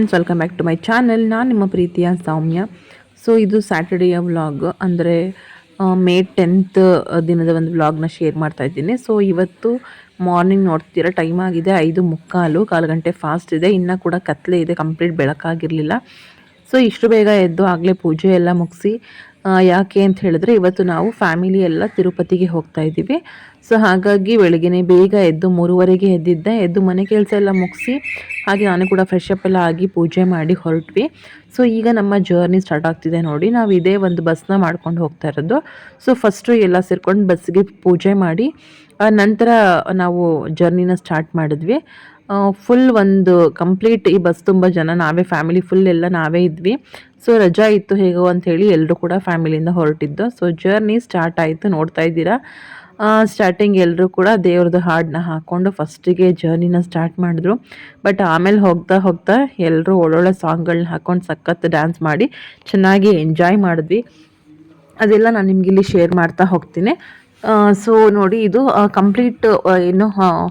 Friends welcome back to my channel ನಾನು ನಿಮ್ಮ ಪ್ರೀತಿಯ ಸೌಮ್ಯ. ಸೊ ಇದು ಸ್ಯಾಟರ್ಡೇಯ ವ್ಲಾಗ್ ಅಂದರೆ ಮೇ ಟೆಂತ್ ದಿನದ ಒಂದು ವ್ಲಾಗ್ನ ಶೇರ್ ಮಾಡ್ತಾ ಇದ್ದೀನಿ. ಸೊ ಇವತ್ತು ಮಾರ್ನಿಂಗ್ ನೋಡ್ತೀರಾ ಟೈಮ್ ಆಗಿದೆ ಐದು ಮುಕ್ಕಾಲು, ಕಾಲು ಗಂಟೆ ಫಾಸ್ಟ್ ಇದೆ. ಇನ್ನೂ ಕೂಡ ಕತ್ಲೆ ಇದೆ ಕಂಪ್ಲೀಟ್ ಬೆಳಕಾಗಿರಲಿಲ್ಲ. ಸೊ ಇಷ್ಟು ಬೇಗ ಎದ್ದು ಆಗಲೇ ಪೂಜೆ ಎಲ್ಲ ಮುಗಿಸಿ ಯಾಕೆ ಅಂತ ಹೇಳಿದ್ರೆ ಇವತ್ತು ನಾವು ಫ್ಯಾಮಿಲಿ ಎಲ್ಲ ತಿರುಪತಿಗೆ ಹೋಗ್ತಾ ಇದ್ದೀವಿ. ಸೊ ಹಾಗಾಗಿ ಬೆಳಗ್ಗೆ ಬೇಗ ಎದ್ದು ಮೂರುವರೆಗೆ ಎದ್ದಿದ್ದೆ. ಎದ್ದು ಮನೆ ಕೆಲಸ ಎಲ್ಲ ಮುಗಿಸಿ, ಹಾಗೆ ನಾನು ಕೂಡ ಫ್ರೆಶ್ ಅಪ್ ಎಲ್ಲ ಆಗಿ ಪೂಜೆ ಮಾಡಿ ಹೊರಟ್ವಿ. ಸೊ ಈಗ ನಮ್ಮ ಜರ್ನಿ ಸ್ಟಾರ್ಟ್ ಆಗ್ತಿದೆ ನೋಡಿ. ನಾವು ಇದೇ ಒಂದು ಬಸ್ನ ಮಾಡ್ಕೊಂಡು ಹೋಗ್ತಾ ಇರೋದು. ಸೊ ಫಸ್ಟು ಎಲ್ಲ ಸೇರ್ಕೊಂಡು ಬಸ್ಸಿಗೆ ಪೂಜೆ ಮಾಡಿ ನಂತರ ನಾವು ಜರ್ನಿನ ಸ್ಟಾರ್ಟ್ ಮಾಡಿದ್ವಿ. ಫುಲ್ ಒಂದು ಕಂಪ್ಲೀಟ್ ಈ ಬಸ್ ತುಂಬ ಜನ, ನಾವೇ ಫ್ಯಾಮಿಲಿ ಫುಲ್ ಎಲ್ಲ ನಾವೇ ಇದ್ವಿ. ಸೊ ರಜಾ ಇತ್ತು ಹೇಗೋ ಅಂತ ಹೇಳಿ ಎಲ್ಲರೂ ಕೂಡ ಫ್ಯಾಮಿಲಿಯಿಂದ ಹೊರಟಿದ್ದು. ಸೊ ಜರ್ನಿ ಸ್ಟಾರ್ಟ್ ಆಯಿತು, ನೋಡ್ತಾ ಇದ್ದೀರಾ. ಸ್ಟಾರ್ಟಿಂಗ್ ಎಲ್ಲರೂ ಕೂಡ ದೇವ್ರದ್ದು ಹಾಡನ್ನ ಹಾಕ್ಕೊಂಡು ಫಸ್ಟಿಗೆ ಜರ್ನಿನ ಸ್ಟಾರ್ಟ್ ಮಾಡಿದ್ರು. ಬಟ್ ಆಮೇಲೆ ಹೋಗ್ತಾ ಹೋಗ್ತಾ ಎಲ್ಲರೂ ಒಳ್ಳೊಳ್ಳೆ ಸಾಂಗ್ಗಳನ್ನ ಹಾಕ್ಕೊಂಡು ಸಖತ್ ಡ್ಯಾನ್ಸ್ ಮಾಡಿ ಚೆನ್ನಾಗಿ ಎಂಜಾಯ್ ಮಾಡಿದ್ವಿ. ಅದೆಲ್ಲ ನಾನು ನಿಮಗಿಲ್ಲಿ ಶೇರ್ ಮಾಡ್ತಾ ಹೋಗ್ತೀನಿ. ಸೊ ನೋಡಿ, ಇದು ಕಂಪ್ಲೀಟ್ ಏನು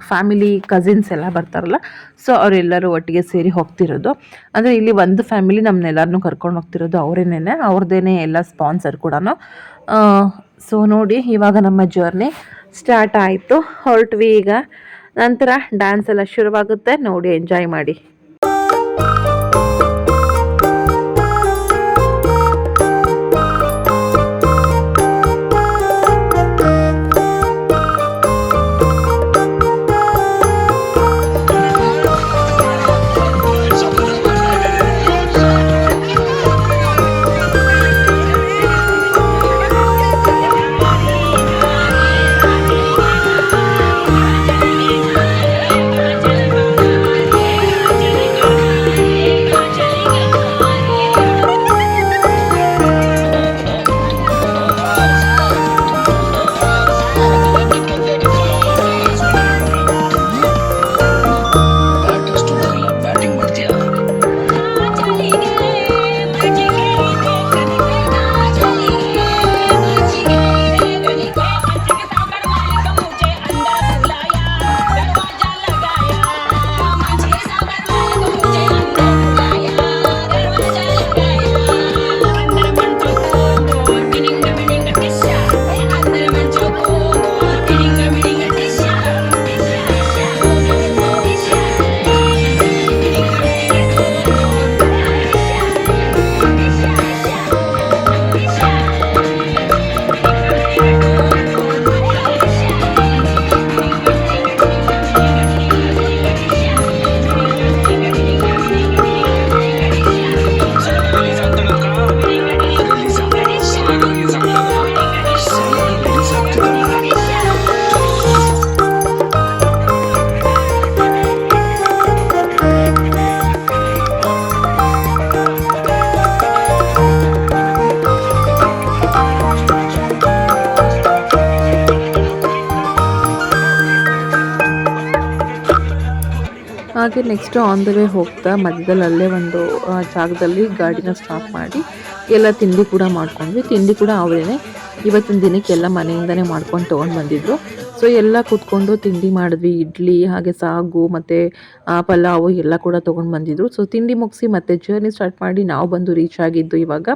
ಫ್ಯಾಮಿಲಿ ಕಸಿನ್ಸ್ ಎಲ್ಲ ಬರ್ತಾರಲ್ಲ ಸೊ ಅವರೆಲ್ಲರೂ ಒಟ್ಟಿಗೆ ಸೇರಿ ಹೋಗ್ತಿರೋದು. ಅಂದರೆ ಇಲ್ಲಿ ಒಂದು ಫ್ಯಾಮಿಲಿ ನಮ್ಮನ್ನೆಲ್ಲರನ್ನೂ ಕರ್ಕೊಂಡು ಹೋಗ್ತಿರೋದು ಅವರೇನೇ ಅವ್ರದ್ದೇನೆ ಎಲ್ಲ ಸ್ಪಾನ್ಸರ್ ಕೂಡ ಸೊ ನೋಡಿ, ಇವಾಗ ನಮ್ಮ ಜರ್ನಿ ಸ್ಟಾರ್ಟ್ ಆಯಿತು. ಹೊರಟ್ವಿ ಈಗ. ನಂತರ ಡ್ಯಾನ್ಸ್ ಎಲ್ಲ ಶುರುವಾಗುತ್ತೆ. ನೋಡಿ ಎಂಜಾಯ್ ಮಾಡಿ. ಹಾಗೆ ನೆಕ್ಸ್ಟ್ ಆನ್ ದ ವೇ ಹೋಗ್ತಾ ಮಧ್ಯದಲ್ಲಿ ಅಲ್ಲೇ ಒಂದು ಜಾಗದಲ್ಲಿ ಗಾಡಿನ ಸ್ಟಾಪ್ ಮಾಡಿ, ಎಲ್ಲ ತಿಂಡಿ ಕೂಡ ಮಾಡ್ಕೊಂಡ್ವಿ. ತಿಂಡಿ ಕೂಡ ಅವರೇನೆ. ಇವತ್ತಿನ ದಿನಕ್ಕೆ ಎಲ್ಲ ಮನೆಯಿಂದನೇ ಮಾಡ್ಕೊಂಡು ತೊಗೊಂಡು ಬಂದಿದ್ರು. ಸೊ ಎಲ್ಲ ಕೂತ್ಕೊಂಡು ತಿಂಡಿ ಮಾಡಿದ್ವಿ. ಇಡ್ಲಿ, ಹಾಗೆ ಸಾಗು, ಮತ್ತು ಪಲಾವು ಎಲ್ಲ ಕೂಡ ತೊಗೊಂಡು ಬಂದಿದ್ರು. ಸೊ ತಿಂಡಿ ಮುಗಿಸಿ ಮತ್ತೆ ಜರ್ನಿ ಸ್ಟಾರ್ಟ್ ಮಾಡಿ ನಾವು ಬಂದು ರೀಚ್ ಆಗಿದ್ದು ಇವಾಗ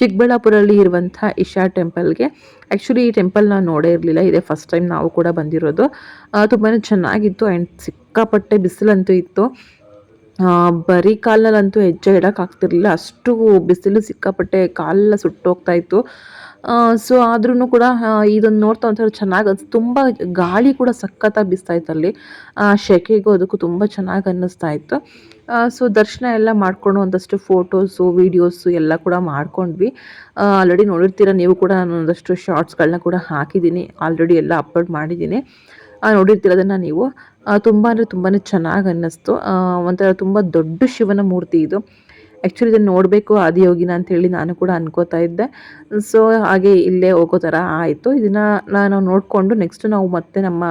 ಚಿಕ್ಕಬಳ್ಳಾಪುರಲ್ಲಿ ಇರುವಂಥ ಇಶಾ ಟೆಂಪಲ್ಗೆ ಆ್ಯಕ್ಚುಲಿ ಈ ಟೆಂಪಲ್ ನಾನು ನೋಡೇ ಇರಲಿಲ್ಲ. ಇದೇ ಫಸ್ಟ್ ಟೈಮ್ ನಾವು ಕೂಡ ಬಂದಿರೋದು. ತುಂಬಾ ಚೆನ್ನಾಗಿತ್ತು ಆ್ಯಂಡ್ ಸಿಕ್ಕಾಪಟ್ಟೆ ಬಿಸಿಲಂತೂ ಇತ್ತು. ಬರೀ ಕಾಲಲ್ಲಂತೂ ಹೆಜ್ಜೆ ಇಡೋಕ್ಕಾಗ್ತಿರ್ಲಿಲ್ಲ ಅಷ್ಟು ಬಿಸಿಲು ಸಿಕ್ಕಾಪಟ್ಟೆ ಕಾಲೆಲ್ಲ ಸುಟ್ಟೋಗ್ತಾ ಇತ್ತು. ಸೊ ಆದ್ರೂ ಕೂಡ ಇದನ್ನು ನೋಡ್ತಾ ಒಂಥರ ಚೆನ್ನಾಗಿ ಅನ್ಸ್ ತುಂಬ ಗಾಳಿ ಕೂಡ ಸಖತ್ತಾಗಿ ಬಿಸ್ತಾ ಇತ್ತು ಅಲ್ಲಿ. ಆ, ಶೆಕೆಗೂ ಅದಕ್ಕೂ ತುಂಬ ಚೆನ್ನಾಗಿ ಅನ್ನಿಸ್ತಾ ಇತ್ತು. ಸೊ ದರ್ಶನ ಎಲ್ಲ ಮಾಡ್ಕೊಂಡು ಒಂದಷ್ಟು ಫೋಟೋಸು ವೀಡಿಯೋಸು ಎಲ್ಲ ಕೂಡ ಮಾಡ್ಕೊಂಡ್ವಿ. ಆಲ್ರೆಡಿ ನೋಡಿರ್ತೀರ ನೀವು ಕೂಡ ನಾನು ಒಂದಷ್ಟು ಶಾರ್ಟ್ಸ್ಗಳನ್ನ ಕೂಡ ಹಾಕಿದ್ದೀನಿ. ಆಲ್ರೆಡಿ ಎಲ್ಲ ಅಪ್ಲೋಡ್ ಮಾಡಿದ್ದೀನಿ. ನೋಡಿರ್ತೀರ ಅದನ್ನು ನೀವು. ತುಂಬ ಅಂದರೆ ತುಂಬಾ ಚೆನ್ನಾಗಿ ಅನ್ನಿಸ್ತು. ಒಂಥರ ತುಂಬ ದೊಡ್ಡ ಶಿವನ ಮೂರ್ತಿ ಇದು. ಆ್ಯಕ್ಚುಲಿ ಇದನ್ನು ನೋಡಬೇಕು ಆದಿಯೋಗಿನ ಅಂಥೇಳಿ ನಾನು ಕೂಡ ಅನ್ಕೋತಾ ಇದ್ದೆ. ಸೊ ಹಾಗೆ ಇಲ್ಲೇ ಹೋಗೋ ಥರ ಆಯಿತು. ಇದನ್ನು ನಾನು ನೋಡಿಕೊಂಡು ನೆಕ್ಸ್ಟ್ ನಾವು ಮತ್ತೆ ನಮ್ಮ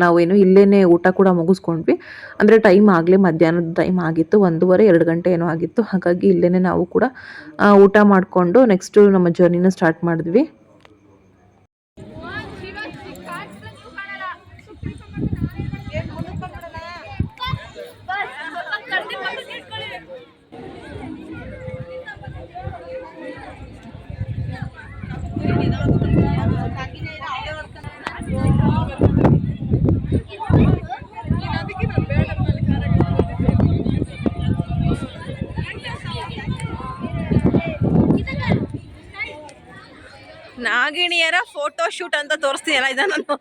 ನಾವೇನು ಇಲ್ಲೇ ಊಟ ಕೂಡ ಮುಗಿಸ್ಕೊಂಡ್ವಿ. ಅಂದರೆ ಟೈಮ್ ಆಗಲೇ ಮಧ್ಯಾಹ್ನದ ಟೈಮ್ ಆಗಿತ್ತು, ಒಂದೂವರೆ, ಎರಡು ಗಂಟೆ ಏನೋ ಆಗಿತ್ತು. ಹಾಗಾಗಿ ಇಲ್ಲೇ ನಾವು ಕೂಡ ಊಟ ಮಾಡಿಕೊಂಡು ನೆಕ್ಸ್ಟು ನಮ್ಮ ಜರ್ನಿನ ಸ್ಟಾರ್ಟ್ ಮಾಡಿದ್ವಿ. ನಾಗಿಣಿಯರ ಫೋಟೋ ಶೂಟ್ ಅಂತ ತೋರಿಸ್ತೀನಲ್ಲ ಇದ ನಾನು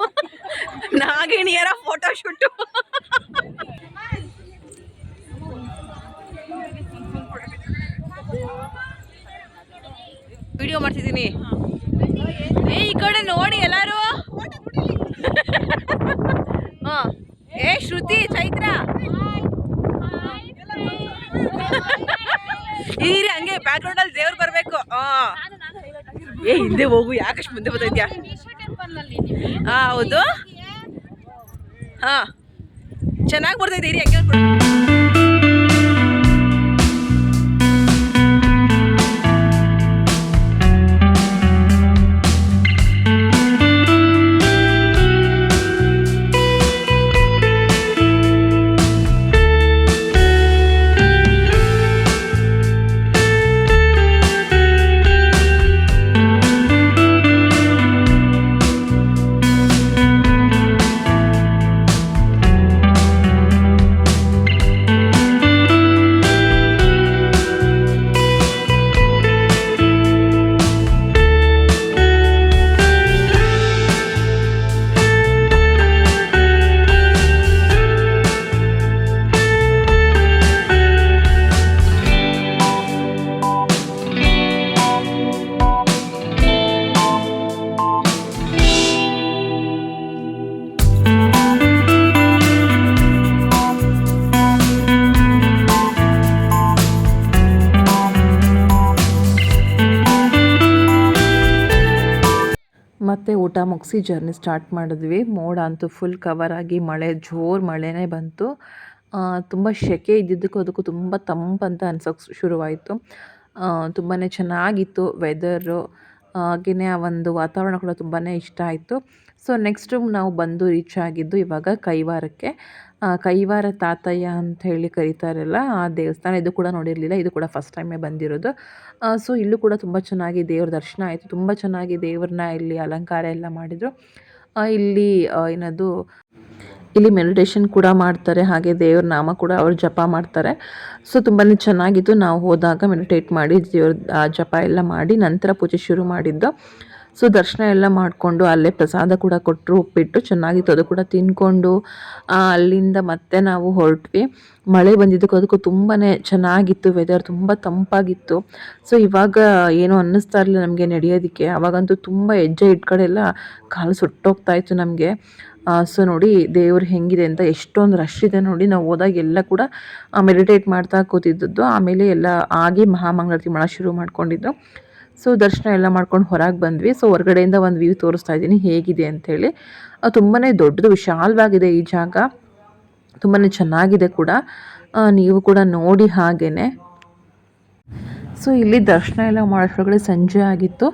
ನಾಗಿಣಿಯರ ಫೋಟೋ ಶೂಟ್ ವಿಡಿಯೋ ಮಾಡ್ತಿದ್ದೀನಿ. ಏ ಈ ಕಡೆ ನೋಡಿ ಎಲ್ಲಾರು. ಹಾ. ಏ ಶ್ರುತಿ ಚೈತ್ರ. ಇರಿ ಹಂಗೆ ಬ್ಯಾಕ್ಗ್ರೌಂಡ್ ಅಲ್ಲಿ ದೇವ್ರು ಬರ್ಬೇಕು. ಹಾ. ಏ ಹಿಂದೆ ಹೋಗು ಯಾಕಷ್ಟು ಮುಂದೆ ಬರ್ತಿದ್ಯಾ ಹಾ ಹೌದು? ಹಾ. ಚೆನ್ನಾಗಿ ಬರ್ತೈತೆ ಇರಿ ಹಂಗೆ ಊಟ ಮುಗಿಸಿ ಜರ್ನಿ ಸ್ಟಾರ್ಟ್ ಮಾಡಿದ್ವಿ. ಮೋಡ ಅಂತೂ ಫುಲ್ ಕವರ್ ಆಗಿ ಮಳೆ, ಜೋರು ಮಳೆನೇ ಬಂತು. ತುಂಬ ಸೆಕೆ ಇದ್ದಿದ್ದಕ್ಕೂ ಅದಕ್ಕೂ ತುಂಬ ತಂಪಂತ ಅನ್ಸೋಕ್ಕೆ ಶುರುವಾಯಿತು. ತುಂಬಾ ಚೆನ್ನಾಗಿತ್ತು ವೆದರು ಹಾಗೆಯೇ ಆ ಒಂದು ವಾತಾವರಣ ಕೂಡ ತುಂಬಾ ಇಷ್ಟ ಆಯಿತು. ಸೊ ನೆಕ್ಸ್ಟು ನಾವು ಬಂದು ರೀಚ್ ಆಗಿದ್ದು ಇವಾಗ ಕೈವಾರಕ್ಕೆ. ಕೈವಾರ ತಾತಯ್ಯ ಅಂತ ಹೇಳಿ ಕರೀತಾರಲ್ಲ, ಆ ದೇವಸ್ಥಾನ ಇದು ಕೂಡ ನೋಡಿರಲಿಲ್ಲ, ಇದು ಕೂಡ ಫಸ್ಟ್ ಟೈಮೇ ಬಂದಿರೋದು. ಸೊ ಇಲ್ಲೂ ಕೂಡ ತುಂಬ ಚೆನ್ನಾಗಿ ದೇವ್ರ ದರ್ಶನ ಆಯಿತು, ತುಂಬ ಚೆನ್ನಾಗಿ ದೇವ್ರನ್ನ ಇಲ್ಲಿ ಅಲಂಕಾರ ಎಲ್ಲ ಮಾಡಿದರು. ಇಲ್ಲಿ ಏನದು, ಇಲ್ಲಿ ಮೆಡಿಟೇಷನ್ ಕೂಡ ಮಾಡ್ತಾರೆ, ಹಾಗೆ ದೇವ್ರ ನಾಮ ಕೂಡ ಅವರು ಜಪ ಮಾಡ್ತಾರೆ. ಸೊ ತುಂಬಾ ಚೆನ್ನಾಗಿತ್ತು, ನಾವು ಹೋದಾಗ ಮೆಡಿಟೇಟ್ ಮಾಡಿ ದೇವ್ರ ಜಪ ಎಲ್ಲ ಮಾಡಿ ನಂತರ ಪೂಜೆ ಶುರು ಮಾಡಿದ್ದು. ಸೊ ದರ್ಶನ ಎಲ್ಲ ಮಾಡಿಕೊಂಡು ಅಲ್ಲೇ ಪ್ರಸಾದ ಕೂಡ ಕೊಟ್ಟರು ಉಪ್ಪಿಟ್ಟು ಚೆನ್ನಾಗಿತ್ತು. ಅದು ಕೂಡ ತಿನ್ಕೊಂಡು ಅಲ್ಲಿಂದ ಮತ್ತೆ ನಾವು ಹೊರಟ್ವಿ. ಮಳೆ ಬಂದಿದ್ದಕ್ಕೆ ಅದಕ್ಕೂ ತುಂಬಾ ಚೆನ್ನಾಗಿತ್ತು ವೆದರ್ ತುಂಬ ತಂಪಾಗಿತ್ತು. ಸೊ ಇವಾಗ ಏನು ಅನ್ನಿಸ್ತಾ ಇರಲಿಲ್ಲ ನಮಗೆ ನಡೆಯೋದಕ್ಕೆ. ಅವಾಗಂತೂ ತುಂಬ ಹೆಜ್ಜೆ ಇಟ್ಕಡೆಲ್ಲ ಕಾಲು ಸುಟ್ಟೋಗ್ತಾ ಇತ್ತು ನಮಗೆ. ಸೊ ನೋಡಿ ದೇವ್ರು ಹೆಂಗಿದೆ ಅಂತ ಎಷ್ಟೊಂದು ರಶ್ ಇದೆ ನೋಡಿ. ನಾವು ಹೋದಾಗ ಎಲ್ಲ ಕೂಡ ಮೆಡಿಟೇಟ್ ಮಾಡ್ತಾ ಕೂತಿದ್ದದ್ದು. ಆಮೇಲೆ ಎಲ್ಲ ಆಗಿ ಮಹಾಮಂಗಳತಿ ಮಾಡೋ ಶುರು ಮಾಡ್ಕೊಂಡಿದ್ದು. ಸೊ ದರ್ಶನ ಎಲ್ಲ ಮಾಡ್ಕೊಂಡು ಹೊರಗೆ ಬಂದ್ವಿ. ಸೊ ಹೊರಗಡೆಯಿಂದ ಒಂದು ವ್ಯೂ ತೋರಿಸ್ತಾ ಇದ್ದೀನಿ. ಹೇಗಿದೆ ಅಂಥೇಳಿ. ತುಂಬಾ ದೊಡ್ಡದು, ವಿಶಾಲವಾಗಿದೆ ಈ ಜಾಗ. ತುಂಬಾ ಚೆನ್ನಾಗಿದೆ ಕೂಡ. ನೀವು ಕೂಡ ನೋಡಿ ಹಾಗೇ ಸೊ ಇಲ್ಲಿ ದರ್ಶನ ಎಲ್ಲ ಮಾಡೋಷ್ಟೊಳಗಡೆ ಸಂಜೆ ಆಗಿತ್ತು.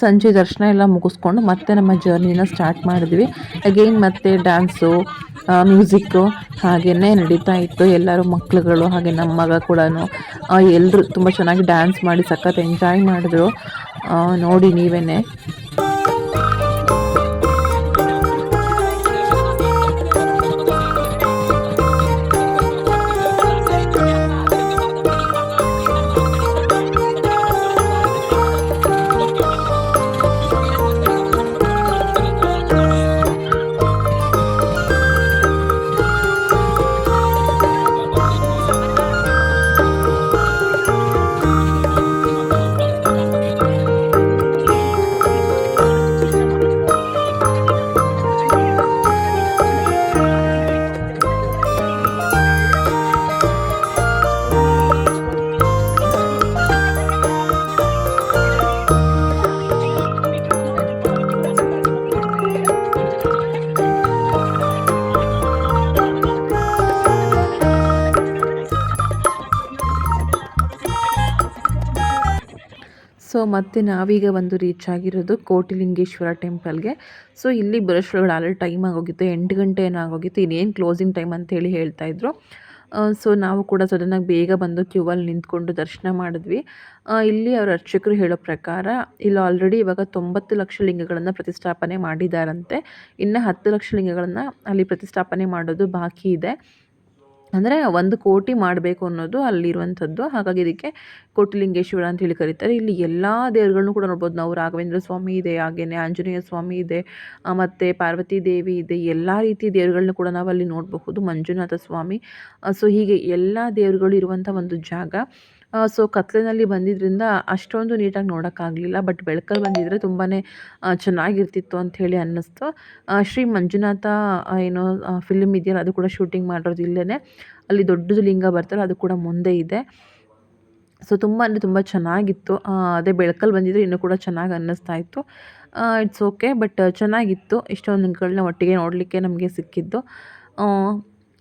ಸಂಜೆ ದರ್ಶನ ಎಲ್ಲ ಮುಗಿಸ್ಕೊಂಡು ಮತ್ತೆ ನಮ್ಮ ಜರ್ನಿನ ಸ್ಟಾರ್ಟ್ ಮಾಡಿದ್ವಿ. ಅಗೈನ್ ಮತ್ತೆ ಡ್ಯಾನ್ಸು ಮ್ಯೂಸಿಕ್ಕು ಹಾಗೆಯೇ ನಡೀತಾ ಇತ್ತು. ಎಲ್ಲರೂ ಮಕ್ಕಳುಗಳು ಹಾಗೆ ನಮ್ಮ ಮಗ ಕೂಡ ಎಲ್ಲರೂ ತುಂಬ ಚೆನ್ನಾಗಿ ಡ್ಯಾನ್ಸ್ ಮಾಡಿ ಸಖತ್ ಎಂಜಾಯ್ ಮಾಡಿದ್ರು. ನೋಡಿ ನೀವೇ ಸೊ ಮತ್ತೆ ನಾವೀಗ ಒಂದು ರೀಚ್ ಆಗಿರೋದು ಕೋಟಿಲಿಂಗೇಶ್ವರ ಟೆಂಪಲ್ಗೆ. ಸೊ ಇಲ್ಲಿ ಬರೋಷ್ರೊಳಗಡೆ ಆಲ್ರೆಡಿ ಟೈಮ್ ಆಗೋಗಿತ್ತು, ಎಂಟು ಗಂಟೆ ಏನೋ ಆಗೋಗಿತ್ತು, ಇನ್ನೇನು ಕ್ಲೋಸಿಂಗ್ ಟೈಮ್ ಅಂತೇಳಿ ಹೇಳ್ತಾಯಿದ್ರು ಸೊ ನಾವು ಕೂಡ ಸಡನ್ನಾಗಿ ಬೇಗ ಬಂದು ಕ್ಯೂವಲ್ಲಿ ನಿಂತ್ಕೊಂಡು ದರ್ಶನ ಮಾಡಿದ್ವಿ. ಇಲ್ಲಿ ಅವರ ಅರ್ಚಕರು ಹೇಳೋ ಪ್ರಕಾರ ಇಲ್ಲಿ ಆಲ್ರೆಡಿ ಇವಾಗ ತೊಂಬತ್ತು ಲಕ್ಷ ಲಿಂಗಗಳನ್ನು ಪ್ರತಿಷ್ಠಾಪನೆ ಮಾಡಿದಾರಂತೆ. ಇನ್ನು ಹತ್ತು ಲಕ್ಷ ಲಿಂಗಗಳನ್ನು ಅಲ್ಲಿ ಪ್ರತಿಷ್ಠಾಪನೆ ಮಾಡೋದು ಬಾಕಿ ಇದೆ. ಅಂದರೆ ಒಂದು ಕೋಟಿ ಮಾಡಬೇಕು ಅನ್ನೋದು ಅಲ್ಲಿರುವಂಥದ್ದು. ಹಾಗಾಗಿ ಇದಕ್ಕೆ ಕೋಟಿಲಿಂಗೇಶ್ವರ ಅಂತ ಹೇಳಿ ಕರೀತಾರೆ. ಇಲ್ಲಿ ಎಲ್ಲ ದೇವರುಗಳನ್ನು ಕೂಡ ನೋಡ್ಬೋದು. ನಾವು ರಾಘವೇಂದ್ರ ಸ್ವಾಮಿ ಇದೆ ಹಾಗೆಯೇ ಆಂಜನೇಯ ಸ್ವಾಮಿ ಇದೆ ಮತ್ತು ಪಾರ್ವತಿ ದೇವಿ ಇದೆ, ಎಲ್ಲ ರೀತಿ ದೇವರುಗಳನ್ನ ಕೂಡ ನಾವು ಅಲ್ಲಿ ನೋಡಬಹುದು. ಮಂಜುನಾಥ ಸ್ವಾಮಿ. ಸೊ ಹೀಗೆ ಎಲ್ಲ ದೇವರುಗಳು ಇರುವಂಥ ಒಂದು ಜಾಗ. ಸೊ ಕತ್ಲಿನಲ್ಲಿ ಬಂದಿದ್ದರಿಂದ ಅಷ್ಟೊಂದು ನೀಟಾಗಿ ನೋಡೋಕ್ಕಾಗಲಿಲ್ಲ ಬಟ್ ಬೆಳಕಲ್ಲಿ ಬಂದಿದ್ದರೆ ತುಂಬಾ ಚೆನ್ನಾಗಿರ್ತಿತ್ತು ಅಂಥೇಳಿ ಅನ್ನಿಸ್ತು. ಶ್ರೀ ಮಂಜುನಾಥ ಏನು ಏನೋ ಫಿಲ್ಮ್ ಇದೆಯಲ್ಲ, ಅದು ಕೂಡ ಶೂಟಿಂಗ್ ಮಾಡಿರೋದು ಇಲ್ಲೇ ಅಲ್ಲಿ ದೊಡ್ಡದು ಲಿಂಗ ಬರ್ತಲ್ಲ, ಅದು ಕೂಡ ಮುಂದೆ ಇದೆ. ಸೊ ತುಂಬ, ಅಂದರೆ ತುಂಬ ಚೆನ್ನಾಗಿತ್ತು. ಅದೇ ಬೆಳಕಲ್ಲಿ ಬಂದಿದ್ದರೆ ಇನ್ನೂ ಕೂಡ ಚೆನ್ನಾಗಿ ಅನ್ನಿಸ್ತಾ ಇತ್ತು. ಇಟ್ಸ್ ಓಕೆ ಬಟ್ ಚೆನ್ನಾಗಿತ್ತು. ಇಷ್ಟೊಂದು ದಿನಗಳನ್ನ ಒಟ್ಟಿಗೆ ನೋಡಲಿಕ್ಕೆ ನಮಗೆ ಸಿಕ್ಕಿದ್ದು.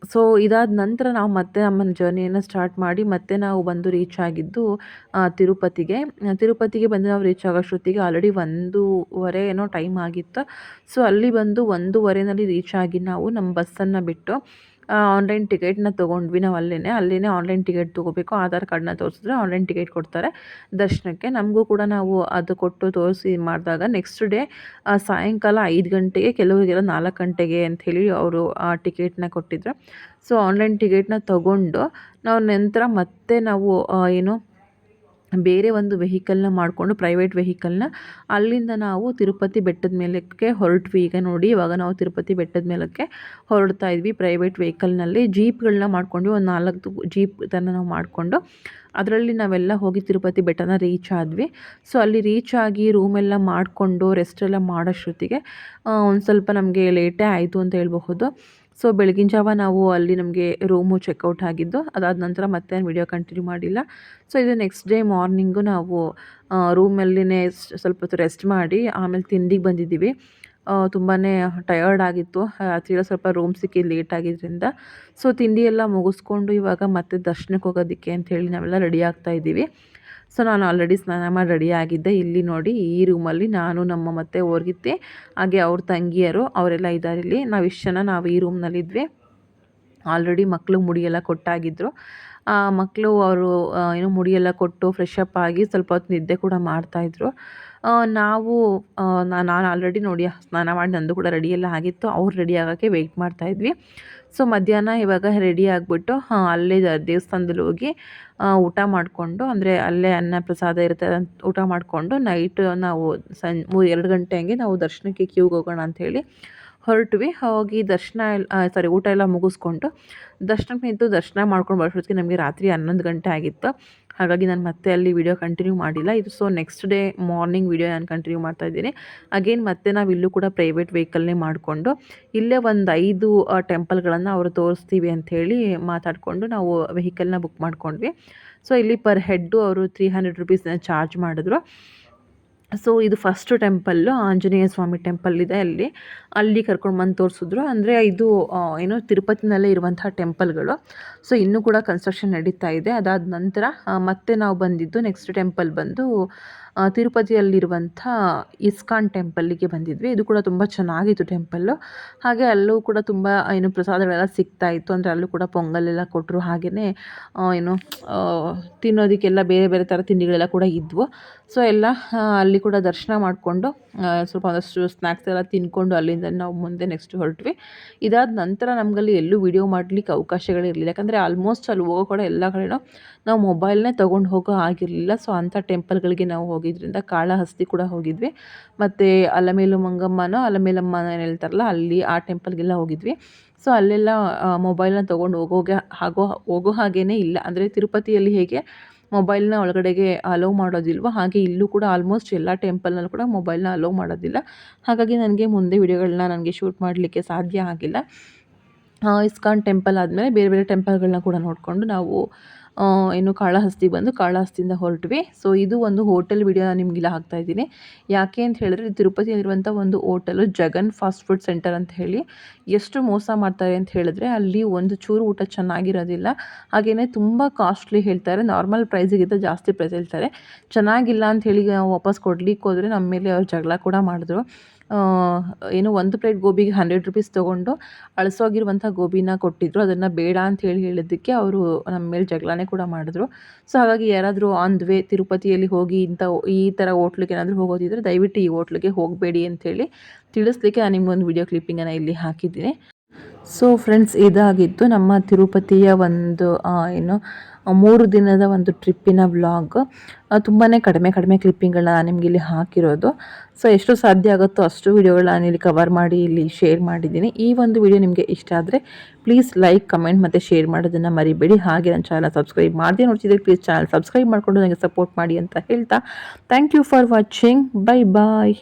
ಸೊ ಇದಾದ ನಂತರ ನಾವು ಮತ್ತೆ ನಮ್ಮ ಜರ್ನಿಯನ್ನು ಸ್ಟಾರ್ಟ್ ಮಾಡಿ ಮತ್ತೆ ನಾವು ಬಂದು ರೀಚ್ ಆಗಿದ್ದು ತಿರುಪತಿಗೆ. ತಿರುಪತಿಗೆ ಬಂದು ನಾವು ರೀಚ್ ಆಗೋಷ್ಟೊತ್ತಿಗೆ ಆಲ್ರೆಡಿ ಒಂದೂವರೆ ಏನೋ ಟೈಮ್ ಆಗಿತ್ತು. ಸೊ ಅಲ್ಲಿ ಬಂದು ಒಂದೂವರೆನಲ್ಲಿ ರೀಚ್ ಆಗಿ ನಾವು ನಮ್ಮ ಬಸ್ಸನ್ನು ಬಿಟ್ಟು ಆನ್ಲೈನ್ ಟಿಕೆಟ್ನ ತೊಗೊಂಡ್ವಿ. ನಾವು ಅಲ್ಲೇ ಅಲ್ಲೇ ಆನ್ಲೈನ್ ಟಿಕೆಟ್ ತೊಗೋಬೇಕು. ಆಧಾರ್ ಕಾರ್ಡ್ನ ತೋರಿಸಿದ್ರೆ ಆನ್ಲೈನ್ ಟಿಕೆಟ್ ಕೊಡ್ತಾರೆ. ದರ್ಶನಕ್ಕೆ ನಮಗೂ ಕೂಡ ನಾವು ಅದು ಕೊಟ್ಟು ತೋರಿಸಿ ಮಾಡಿದಾಗ ನೆಕ್ಸ್ಟ್ ಡೇ ಸಾಯಂಕಾಲ ಐದು ಗಂಟೆಗೆ ಕೆಲವರಿಗೆಲ್ಲ ನಾಲ್ಕು ಗಂಟೆಗೆ ಅಂಥೇಳಿ ಅವರು ಆ ಟಿಕೆಟ್ನ ಕೊಟ್ಟಿದ್ರು. ಸೊ ಆನ್ಲೈನ್ ಟಿಕೆಟ್ನ ತೊಗೊಂಡು, ನಾವು ನಂತರ ಮತ್ತೆ ನಾವು ಏನು ಬೇರೆ ಒಂದು ವೆಹಿಕಲ್ನ ಮಾಡಿಕೊಂಡು ಪ್ರೈವೇಟ್ ವೆಹಿಕಲ್ನ ಅಲ್ಲಿಂದ ನಾವು ತಿರುಪತಿ ಬೆಟ್ಟದ ಮೇಲಕ್ಕೆ ಹೊರಟ್ವಿ. ಈಗ ನೋಡಿ, ಇವಾಗ ನಾವು ತಿರುಪತಿ ಬೆಟ್ಟದ ಮೇಲಕ್ಕೆ ಹೊರಡ್ತಾ ಇದ್ವಿ. ಪ್ರೈವೇಟ್ ವೆಹಿಕಲ್ನಲ್ಲಿ ಜೀಪ್ಗಳನ್ನ ಮಾಡ್ಕೊಂಡ್ವಿ. ಒಂದು ನಾಲ್ಕು ಜೀಪ್ ಇದನ್ನು ನಾವು ಮಾಡಿಕೊಂಡು ಅದರಲ್ಲಿ ನಾವೆಲ್ಲ ಹೋಗಿ ತಿರುಪತಿ ಬೆಟ್ಟನ ರೀಚ್ ಆದ್ವಿ. ಸೊ, ಅಲ್ಲಿ ರೀಚ್ ಆಗಿ ರೂಮೆಲ್ಲ ಮಾಡಿಕೊಂಡು, ರೆಸ್ಟ್ ಎಲ್ಲ ಮಾಡೋಷ್ಟೊತ್ತಿಗೆ ಒಂದು ಸ್ವಲ್ಪ ನಮಗೆ ಲೇಟೇ ಆಯಿತು ಅಂತ ಹೇಳ್ಬಹುದು. ಸೊ ಬೆಳಗಿನ ಜಾವ ನಾವು ಅಲ್ಲಿ ನಮಗೆ ರೂಮು ಚೆಕ್ಔಟ್ ಆಗಿದ್ದು, ಅದಾದ ನಂತರ ಮತ್ತೆ ವಿಡಿಯೋ ಕಂಟಿನ್ಯೂ ಮಾಡಿಲ್ಲ. ಸೊ ಇದು ನೆಕ್ಸ್ಟ್ ಡೇ ಮಾರ್ನಿಂಗು ನಾವು ರೂಮಲ್ಲಿನೇ ಸ್ವಲ್ಪ ಹೊತ್ತು ರೆಸ್ಟ್ ಮಾಡಿ, ಆಮೇಲೆ ತಿಂಡಿಗೆ ಬಂದಿದ್ದೀವಿ. ತುಂಬಾ ಟಯರ್ಡ್ ಆಗಿತ್ತು. ರಾತ್ರಿ ಸ್ವಲ್ಪ ರೂಮ್ ಸಿಕ್ಕಿ ಲೇಟ್ ಆಗಿದ್ದರಿಂದ ಸೊ ತಿಂಡಿ ಎಲ್ಲ ಮುಗಿಸ್ಕೊಂಡು ಇವಾಗ ಮತ್ತೆ ದರ್ಶನಕ್ಕೆ ಹೋಗೋದಕ್ಕೆ ಅಂಥೇಳಿ ನಾವೆಲ್ಲ ರೆಡಿ ಆಗ್ತಾ ಇದ್ದೀವಿ. ಸೊ ನಾನು ಆಲ್ರೆಡಿ ಸ್ನಾನ ಮಾಡಿ ರೆಡಿ ಆಗಿದ್ದೆ. ಇಲ್ಲಿ ನೋಡಿ ಈ ರೂಮಲ್ಲಿ ನಾನು, ನಮ್ಮ ಮತ್ತೆ ಹೋಗಿದ್ದೆ ಹಾಗೆ ಅವ್ರ ತಂಗಿಯರು ಅವರೆಲ್ಲ ಇದ್ದಾರೆ ಇಲ್ಲಿ. ನಾವು ಇಷ್ಟು ಜನ ನಾವು ಈ ರೂಮ್ನಲ್ಲಿದ್ವಿ ಆಲ್ರೆಡಿ ಮಕ್ಕಳು ಮುಡಿಯೆಲ್ಲ ಕೊಟ್ಟಾಗಿದ್ದರು ಮಕ್ಕಳು ಅವರು ಏನು ಮುಡಿಯೆಲ್ಲ ಕೊಟ್ಟು ಫ್ರೆಶ್ ಅಪ್ ಆಗಿ ಸ್ವಲ್ಪ ಹೊತ್ತು ನಿದ್ದೆ ಕೂಡ ಮಾಡ್ತಾಯಿದ್ರು ನಾವು ನಾನು ಆಲ್ರೆಡಿ ನೋಡಿ, ಸ್ನಾನ ಮಾಡಿ ನಂದು ಕೂಡ ರೆಡಿ ಎಲ್ಲ ಆಗಿತ್ತು. ಅವ್ರು ರೆಡಿ ಆಗೋಕ್ಕೆ ವೆಯ್ಟ್ ಮಾಡ್ತಾಯಿದ್ವಿ ಸೊ ಮಧ್ಯಾಹ್ನ ಇವಾಗ ರೆಡಿ ಆಗಿಬಿಟ್ಟು ಅಲ್ಲೇ ದೇವಸ್ಥಾನದಲ್ಲಿ ಹೋಗಿ ಊಟ ಮಾಡಿಕೊಂಡು, ಅಂದರೆ ಅಲ್ಲೇ ಅನ್ನ ಪ್ರಸಾದ ಇರುತ್ತೆ ಊಟ ಮಾಡಿಕೊಂಡು ನೈಟ್ ನಾವು ಸಂ ಮೂರು ಎರಡು ಗಂಟೆ ಹಂಗೆ ನಾವು ದರ್ಶನಕ್ಕೆ ಕ್ಯೂಗೆ ಹೋಗೋಣ ಅಂಥೇಳಿ ಹೊರಟ್ವಿ. ಹೋಗಿ ದರ್ಶನ ಎಲ್ಲ ಸಾರಿ ಊಟ ಎಲ್ಲ ಮುಗಿಸ್ಕೊಂಡು ದರ್ಶನಕ್ಕೆ ನಿಂತು ದರ್ಶನ ಮಾಡ್ಕೊಂಡು ಬರೋಷ್ಟೊತ್ತಿಗೆ ನಮಗೆ ರಾತ್ರಿ ಹನ್ನೊಂದು ಗಂಟೆ ಆಗಿತ್ತು. ಹಾಗಾಗಿ ನಾನು ಮತ್ತೆ ಅಲ್ಲಿ ವಿಡಿಯೋ ಕಂಟಿನ್ಯೂ ಮಾಡಿಲ್ಲ. ಇದು so next day morning video ನಾನು ಕಂಟಿನ್ಯೂ ಮಾಡ್ತಾ ಇದ್ದೀನಿ. ಅಗೇನ್ ಮತ್ತೆ ನಾವು ಇಲ್ಲೂ ಕೂಡ ಪ್ರೈವೇಟ್ ವೆಹಿಕಲ್ನೇ ಮಾಡಿಕೊಂಡು ಇಲ್ಲೇ ಒಂದು ಐದು ಟೆಂಪಲ್ಗಳನ್ನು ಅವರು ತೋರಿಸ್ತೀವಿ ಅಂಥೇಳಿ ಮಾತಾಡಿಕೊಂಡು ನಾವು ವೆಹಿಕಲ್ನ ಬುಕ್ ಮಾಡ್ಕೊಂಡ್ವಿ. ಸೊ ಇಲ್ಲಿ ಪರ್ ಹೆಡ್ಡು ಅವರು ತ್ರೀ ಹಂಡ್ರೆಡ್ ರುಪೀಸ್ನ ಚಾರ್ಜ್ ಮಾಡಿದ್ರು. ಸೊ, ಇದು first temple Anjaneya Swamy temple ಇದೆ ಅಲ್ಲಿ. ಅಲ್ಲಿ ಕರ್ಕೊಂಡು ಬಂದು ತೋರಿಸಿದ್ರು. ಅಂದರೆ, ಇದು ಏನು ತಿರುಪತಿನಲ್ಲೇ ಇರುವಂತಹ ಟೆಂಪಲ್ಗಳು ಸೊ, ಇನ್ನೂ ಕೂಡ ಕನ್ಸ್ಟ್ರಕ್ಷನ್ ನಡೀತಾ ಇದೆ. ಅದಾದ ನಂತರ ಮತ್ತೆ ನಾವು ಬಂದಿದ್ದು ನೆಕ್ಸ್ಟ್ ಟೆಂಪಲ್ ಬಂದು ತಿರುಪತಿಯಲ್ಲಿರುವಂಥ ಇಸ್ಕಾನ್ ಟೆಂಪಲ್ಲಿಗೆ ಬಂದಿದ್ವಿ. ಇದು ಕೂಡ ತುಂಬ ಚೆನ್ನಾಗಿತ್ತು ಟೆಂಪಲ್ಲು ಹಾಗೆ ಅಲ್ಲೂ ಕೂಡ ತುಂಬ, ಏನು, ಪ್ರಸಾದಗಳೆಲ್ಲ ಸಿಗ್ತಾ ಇತ್ತು. ಅಂದರೆ ಅಲ್ಲೂ ಕೂಡ ಪೊಂಗಲೆಲ್ಲ ಕೊಟ್ಟರು ಹಾಗೆಯೇ ಏನು ತಿನ್ನೋದಕ್ಕೆಲ್ಲ ಬೇರೆ ಬೇರೆ ಥರ ತಿಂಡಿಗಳೆಲ್ಲ ಕೂಡ ಇದ್ವು. ಸೊ, ಎಲ್ಲ ಅಲ್ಲಿ ಕೂಡ ದರ್ಶನ ಮಾಡಿಕೊಂಡು ಸ್ವಲ್ಪ ಒಂದಷ್ಟು ಸ್ನ್ಯಾಕ್ಸ್ ಎಲ್ಲ ತಿನ್ಕೊಂಡು ಅಲ್ಲಿಂದ ನಾವು ಮುಂದೆ ನೆಕ್ಸ್ಟ್ ಹೊರಟ್ವಿ. ಇದಾದ ನಂತರ ನಮಗಲ್ಲಿ ಎಲ್ಲೂ ವಿಡಿಯೋ ಮಾಡಲಿಕ್ಕೆ ಅವಕಾಶಗಳಿರಲಿಲ್ಲ ಯಾಕಂದರೆ ಆಲ್ಮೋಸ್ಟ್ ಅಲ್ಲಿ ಹೋಗೋ ಕೂಡ ಎಲ್ಲ ಕಡೆನೂ ನಾವು ಮೊಬೈಲ್ನೇ ತೊಗೊಂಡು ಹೋಗೋ ಆಗಿರಲಿಲ್ಲ ಸೊ ಅಂಥ ಟೆಂಪಲ್ಗಳಿಗೆ ನಾವು ಹೋಗಿದ್ರಿಂದ ಕಾಳಹಸ್ತಿ ಕೂಡ ಹೋಗಿದ್ವಿ. ಮತ್ತು ಅಲಮೇಲು ಮಂಗಮ್ಮನೋ, ಅಲಮೇಲಮ್ಮ ಏನು ಹೇಳ್ತಾರಲ್ಲ, ಅಲ್ಲಿ ಆ ಟೆಂಪಲ್ಗೆಲ್ಲ ಹೋಗಿದ್ವಿ. ಸೊ ಅಲ್ಲೆಲ್ಲ ಮೊಬೈಲ್ನ ತೊಗೊಂಡು ಹೋಗೋಗೆ ಹಾಗೋ ಹೋಗೋ ಹಾಗೇ ಇಲ್ಲ. ಅಂದರೆ ತಿರುಪತಿಯಲ್ಲಿ ಹೇಗೆ ಮೊಬೈಲ್ನ ಒಳಗಡೆಗೆ ಅಲೋ ಮಾಡೋದಿಲ್ವೋ, ಹಾಗೆ ಇಲ್ಲೂ ಕೂಡ ಆಲ್ಮೋಸ್ಟ್ ಎಲ್ಲ ಟೆಂಪಲ್ನಲ್ಲೂ ಕೂಡ ಮೊಬೈಲ್ನ ಅಲೋ ಮಾಡೋದಿಲ್ಲ. ಹಾಗಾಗಿ ನನಗೆ ಮುಂದೆ ವಿಡಿಯೋಗಳನ್ನ ನನಗೆ ಶೂಟ್ ಮಾಡಲಿಕ್ಕೆ ಸಾಧ್ಯ ಆಗಿಲ್ಲ. ಇಸ್ಕಾನ್ ಟೆಂಪಲ್ ಆದಮೇಲೆ ಬೇರೆ ಬೇರೆ ಟೆಂಪಲ್ಗಳನ್ನ ಕೂಡ ನೋಡಿಕೊಂಡು ನಾವು ಏನು ಕಾಳಹಸ್ತಿ ಬಂದು ಕಾಳಹಸ್ತಿಯಿಂದ ಹೊರಟ್ವಿ. ಸೊ ಇದು ಒಂದು ಹೋಟೆಲ್ ವಿಡಿಯೋ ನಾನು ನಿಮಗೆಲ್ಲ ಹಾಕ್ತಾ ಇದ್ದೀನಿ. ಯಾಕೆ ಅಂತ ಹೇಳಿದ್ರೆ ತಿರುಪತಿಯಲ್ಲಿರುವಂಥ ಒಂದು hotel Jagan fast food centre ಅಂತ ಹೇಳಿ ಎಷ್ಟು ಮೋಸ ಮಾಡ್ತಾರೆ ಅಂತ ಹೇಳಿದ್ರೆ, ಅಲ್ಲಿ ಒಂದು ಚೂರು ಊಟ ಚೆನ್ನಾಗಿರೋದಿಲ್ಲ. ಹಾಗೆಯೇ ತುಂಬ ಕಾಸ್ಟ್ಲಿ ಹೇಳ್ತಾರೆ. ನಾರ್ಮಲ್ ಪ್ರೈಸಿಗಿಂತ ಜಾಸ್ತಿ ಪ್ರೈಸ್ ಹೇಳ್ತಾರೆ. ಚೆನ್ನಾಗಿಲ್ಲ ಅಂತ ಹೇಳಿ ವಾಪಸ್ ಕೊಡ್ಲಿಕ್ಕೆ ಹೋದರೆ ನಮ್ಮ ಮೇಲೆ ಅವ್ರು ಜಗಳ ಕೂಡ ಮಾಡಿದ್ರು. ಏನು ಒಂದು ಪ್ಲೇಟ್ ಗೋಬಿಗೆ ಹಂಡ್ರೆಡ್ ರುಪೀಸ್ ತೊಗೊಂಡು ಅಳಸೋಗಿರುವಂಥ ಗೋಬಿನ ಕೊಟ್ಟಿದ್ರು. ಅದನ್ನು ಬೇಡ ಅಂತ ಹೇಳಿ ಹೇಳಿದ್ದಕ್ಕೆ ಅವರು ನಮ್ಮ ಮೇಲೆ ಜಗಳನೇ ಕೂಡ ಮಾಡಿದ್ರು. ಸೊ, ಹಾಗಾಗಿ ಯಾರಾದರೂ ಆನ್ ದ್ವೇ ತಿರುಪತಿಯಲ್ಲಿ ಹೋಗಿ ಇಂಥ ಈ ಥರ ಹೋಟ್ಲಿಗೆ ಏನಾದರೂ ಹೋಗೋದಿದ್ರೆ ದಯವಿಟ್ಟು ಈ ಹೋಟ್ಲಿಗೆ ಹೋಗಬೇಡಿ ಅಂಥೇಳಿ ತಿಳಿಸ್ಲಿಕ್ಕೆ ನಾನು ನಿಮ್ಗೊಂದು ವಿಡಿಯೋ ಕ್ಲಿಪ್ಪಿಂಗನ್ನು ಇಲ್ಲಿ ಹಾಕಿದ್ದೀನಿ. ಸೊ ಫ್ರೆಂಡ್ಸ್ ಇದಾಗಿತ್ತು ನಮ್ಮ ತಿರುಪತಿಯ ಒಂದು ಏನು ಮೂರು ದಿನದ ಒಂದು ಟ್ರಿಪ್ಪಿನ ವ್ಲಾಗ್ ತುಂಬಾ ಕಡಿಮೆ ಕಡಿಮೆ ಕ್ಲಿಪ್ಪಿಂಗ್ಗಳನ್ನ ನಾನು ನಿಮಗೆ ಇಲ್ಲಿ ಹಾಕಿರೋದು. ಸೊ ಎಷ್ಟು ಸಾಧ್ಯ ಆಗುತ್ತೋ ಅಷ್ಟು ವೀಡಿಯೋಗಳನ್ನ ನಾನು ಇಲ್ಲಿ ಕವರ್ ಮಾಡಿ ಇಲ್ಲಿ ಶೇರ್ ಮಾಡಿದ್ದೀನಿ. ಈ ಒಂದು ವಿಡಿಯೋ ನಿಮಗೆ ಇಷ್ಟ ಆದರೆ ಪ್ಲೀಸ್ ಲೈಕ್ ಕಮೆಂಟ್ ಮತ್ತು ಶೇರ್ ಮಾಡೋದನ್ನು ಮರಿಬೇಡಿ. ಹಾಗೆ ನನ್ನ ಚಾನಲ್ ಸಬ್ಸ್ಕ್ರೈಬ್ ಮಾಡಿದೆ ನೋಡ್ತಿದ್ರೆ ಪ್ಲೀಸ್ ಚಾನಲ್ ಸಬ್ಸ್ಕ್ರೈಬ್ ಮಾಡಿಕೊಂಡು ನನಗೆ ಸಪೋರ್ಟ್ ಮಾಡಿ ಅಂತ ಹೇಳ್ತಾ. Thank you for watching bye bye